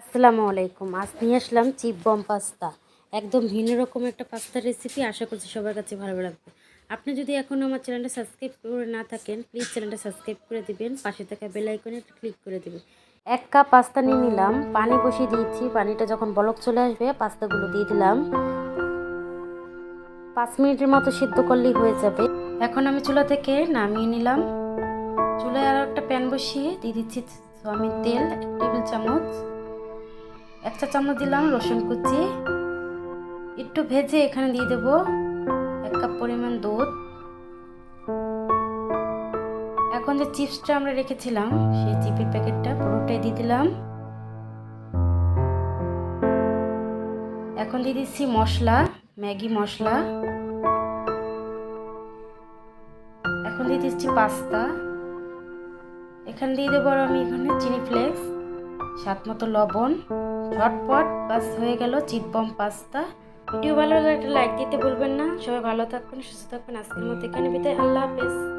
আসসালামু আলাইকুম। আজ নিয়ে আসলাম চিপ বম পাস্তা। একদম ভিন্ন রকম একটা পাস্তার রেসিপি আশা করছি সবার কাছে ভালো লাগবে। আপনি যদি এখনও আমার চ্যানেলটা সাবস্ক্রাইব করে না থাকেন প্লিজ চ্যানেলটা সাবস্ক্রাইব করে দিবেন। পাশে থাকা বেল আইকনে ক্লিক করে দিবেন। এক কাপ পাস্তা নিয়ে নিলাম। পানি বসিয়ে দিয়েছি। পানিটা যখন বলক চলে আসবে, পাস্তাগুলো দিয়ে দিলাম। পাঁচ মিনিটের মতো সিদ্ধ করলেই হয়ে যাবে। এখন আমি চুলা থেকে নামিয়ে নিলাম। চুলায় আরও একটা প্যান বসিয়ে দিয়ে দিচ্ছি সয়াবিন তেল, এক টেবিল চামচ। এক চা চামচ দিলাম, রসুন কুচি। একটু ভেজে এখানে দিয়ে দেব এক কাপ পরিমাণ দুধ। এখন যে চিপসটা আমরা রেখেছিলাম, সেই চিপের প্যাকেটটা পুরোটাই দিয়ে দিলাম। এখন দিয়ে দিচ্ছি মশলা, ম্যাগি মশলা। এখন দিয়ে দিচ্ছি পাস্তা। এখানে দিয়ে দেবো আমি এখানে চিনি ফ্লেক্স। স্বাদ মতো লবণ, ঝটপট বাস হয়ে গেল চিটবম পাস্তা। ভিডিও ভালো লাগলে একটা লাইক দিতে ভুলবেন না। সবাই ভালো থাকবেন, সুস্থ থাকবেন। আজকের মতো এখানে বিদায়। আল্লাহ হাফেজ।